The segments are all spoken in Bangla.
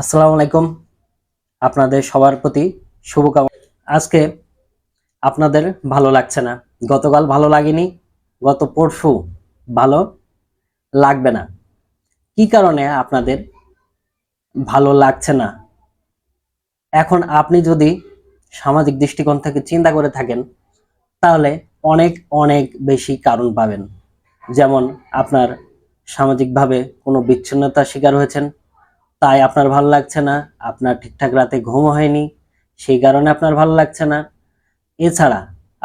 আসসালামু আলাইকুম। আপনাদের সবার প্রতি শুভকামনা। আজকে আপনাদের ভালো লাগছে না। গতকাল ভালো লাগেনি, গত পরশু ভালো লাগবে না। কি কারণে আপনাদের ভালো লাগছে না? এখন আপনি যদি সামাজিক দৃষ্টিকোণ থেকে চিন্তা করে থাকেন, তাহলে অনেক অনেক বেশি কারণ পাবেন। যেমন আপনার সামাজিকভাবে কোনো বিচ্ছিন্নতার শিকার হয়েছেন তাই আপনার ভালো লাগছে না, আপনার ঠিকঠাক রাতে ঘুম হয়নি, সেই কারণে আপনার ভালো লাগছে না। এছাড়া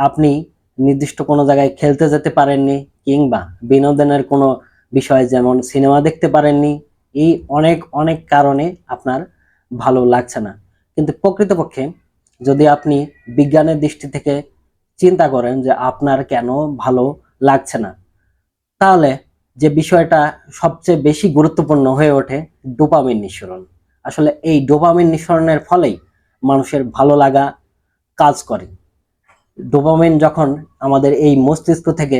আপনি নির্দিষ্ট কোনো জায়গায় খেলতে যেতে পারেননি কিংবা বিনোদনের কোনো বিষয় যেমন সিনেমা দেখতে পারেননি, এই অনেক অনেক কারণে আপনার ভালো লাগছে না। কিন্তু প্রকৃতপক্ষে যদি আপনি বিজ্ঞানের দৃষ্টি থেকে চিন্তা করেন যে আপনার কেন ভালো লাগছে না, তাহলে যে বিষয়টা সবচেয়ে বেশি গুরুত্বপূর্ণ হয়ে ওঠে ডোপামিন নিঃসরণ। আসলে এই ডোপামিন নিঃসরণের ফলেই মানুষের ভালো লাগা কাজ করে। ডোপামিন যখন আমাদের এই মস্তিষ্ক থেকে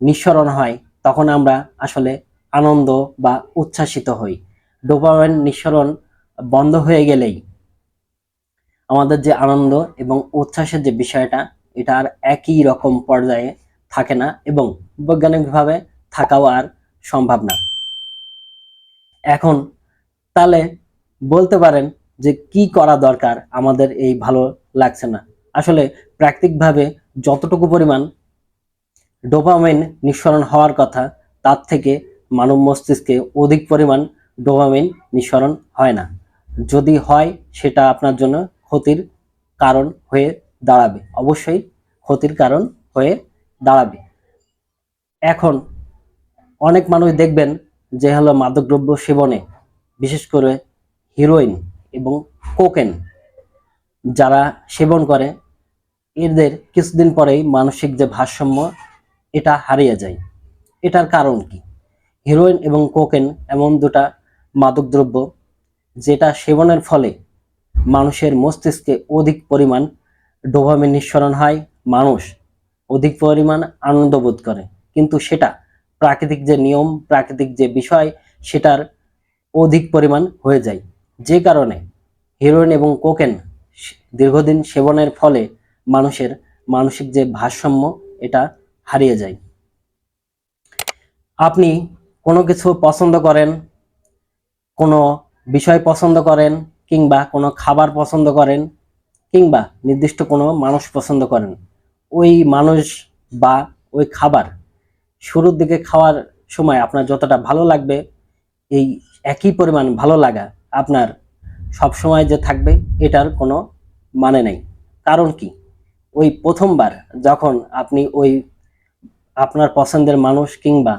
নিঃসরণ হয়, তখন আমরা আসলে আনন্দ বা উচ্ছ্বাসিত হই। ডোপামিন নিঃসরণ বন্ধ হয়ে গেলেই আমাদের যে আনন্দ এবং উচ্ছ্বাসের যে বিষয়টা, এটা আর একই রকম পর্যায়ে থাকে না এবং বৈজ্ঞানিকভাবে থাকাও আর সম্ভব না। এখন তাহলে বলতে পারেন যে কি করা দরকার আমাদের এই ভালো লাগছে না। আসলে প্রাকৃতিকভাবে যতটুকু পরিমাণ ডোপামিন নিঃসরণ হওয়ার কথা, তার থেকে মানব মস্তিষ্কে অধিক পরিমাণ ডোপামিন নিঃসরণ হয় না। যদি হয়, সেটা আপনার জন্য ক্ষতির কারণ হয়ে দাঁড়াবে। অবশ্যই ক্ষতির কারণ হয়ে দাঁড়াবে। এখন অনেক মানুষ দেখবেন যে হলো মাদকদ্রব্য সেবনে, বিশেষ করে হিরোইন এবং কোকেন যারা সেবন করে, এদের কিছুদিন পরেই মানসিক যে ভারসাম্য, এটা হারিয়ে যায়। এটার কারণ কি? হিরোইন এবং কোকেন এমন দুটা মাদকদ্রব্য যেটা সেবনের ফলে মানুষের মস্তিষ্কে অধিক পরিমাণ ডোপামিন নিঃসরণ হয়, মানুষ অধিক পরিমাণ আনন্দ বোধ করে। কিন্তু সেটা প্রাকৃতিক যে নিয়ম, প্রাকৃতিক যে বিষয়, সেটার অধিক পরিমাণ হয়ে যায়। যে কারণে হিরোইন এবং কোকেন দীর্ঘদিন সেবনের ফলে মানুষের মানসিক যে ভারসাম্য, এটা হারিয়ে যায়। আপনি কোনো কিছু পছন্দ করেন, কোনো বিষয় পছন্দ করেন, কিংবা কোনো খাবার পছন্দ করেন, কিংবা নির্দিষ্ট কোনো মানুষ পছন্দ করেন, ওই মানুষ বা ওই খাবার শুরুর দিকে খাওয়ার সময় আপনার যতটা ভালো লাগবে, এই একই পরিমাণ ভালো লাগা আপনার সব সময় যে থাকবে, এটার কোনো মানে নেই। কারণ কি? ওই প্রথমবার যখন আপনি ওই আপনার পছন্দের মানুষ কিংবা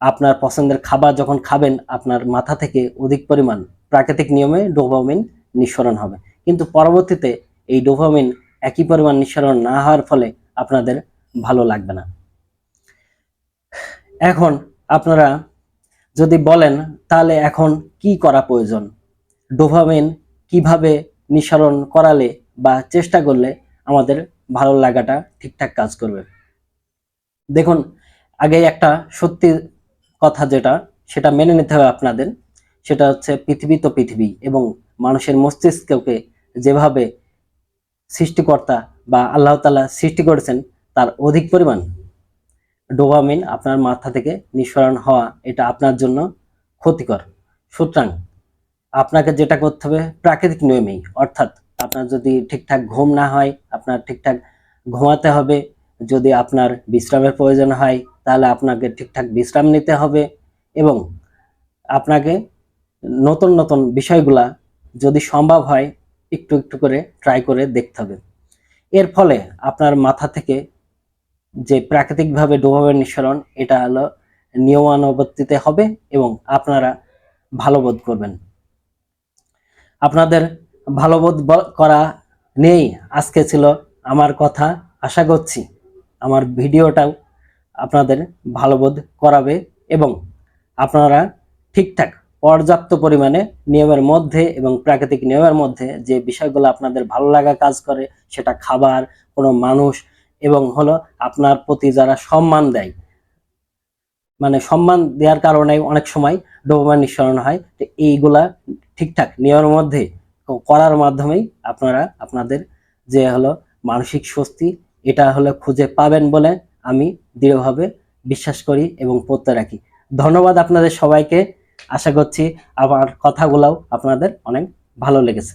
আপনার পছন্দের খাবার যখন খাবেন, আপনার মাথা থেকে অধিক পরিমাণ প্রাকৃতিক নিয়মে ডোপামিন নিঃসরণ হবে। কিন্তু পরবর্তীতে এই ডোপামিন একই পরিমাণ নিঃসরণ না হওয়ার ফলে আপনাদের ভালো লাগবে না। এখন আপনারা যদি বলেন, তাহলে এখন কি করা প্রয়োজন? ডোপামিন কীভাবে নিঃসরণ করালে বা চেষ্টা করলে আমাদের ভালো লাগাটা ঠিকঠাক কাজ করবে? দেখুন আগে একটা সত্যি কথা যেটা, সেটা মেনে নিতে হবে আপনাদের। সেটা হচ্ছে পৃথিবী তো পৃথিবী এবং মানুষের মস্তিষ্ককে যেভাবে সৃষ্টিকর্তা বা আল্লাহ তালা সৃষ্টি করেছেন, তার অধিক পরিমাণ। ডোপামিন আপনার মাথা থেকে নিঃসরণ হওয়া, এটা আপনার জন্য ক্ষতিকর। সুতরাং আপনাকে যেটা করতে হবে, প্রাকৃতিক নিয়মেই অর্থাৎ আপনার যদি ঠিকঠাক ঘুম না হয়, আপনার ঠিকঠাক ঘুমাতে হবে, যদি আপনার বিশ্রামের প্রয়োজন হয়, তাহলে আপনাকে ঠিকঠাক বিশ্রাম নিতে হবে এবং আপনাকে নতুন নতুন বিষয়গুলা যদি সম্ভব হয়, একটু একটু করে ট্রাই করে দেখতে হবে। এর ফলে আপনার মাথা থেকে যে প্রাকৃতিকভাবে ডোপামিন নিঃসরণ, এটা হলো নিয়মানুবর্তিতে হবে এবং আপনারা ভালো বোধ করবেন। আপনাদের ভালো বোধ করা নেই আজকে ছিল আমার কথা। আশা করছি আমার ভিডিওটাও আপনাদের ভালো বোধ করাবে এবং আপনারা ঠিকঠাক পর্যাপ্ত পরিমাণে নিয়মের মধ্যে এবং প্রাকৃতিক নিয়মের মধ্যে যে বিষয়গুলো আপনাদের ভালো লাগা কাজ করে, সেটা খাবার, কোনো মানুষ এবং হলো আপনার প্রতি যারা সম্মান দেয় মানে সম্মান দেওয়ার কারণে অনেক সময় ডোপামাইন নিঃসরণ হয়। তো এইগুলা ঠিকঠাক নিয়মের মধ্যে করার মাধ্যমেই আপনারা আপনাদের যে হলো মানসিক স্বস্তি, এটা হলো খুঁজে পাবেন বলে আমি দৃঢ়ভাবে বিশ্বাস করি এবং পড়তে রাখি। ধন্যবাদ আপনাদের সবাইকে। আশা করছি আমার কথাগুলোও আপনাদের অনেক ভালো লেগেছে।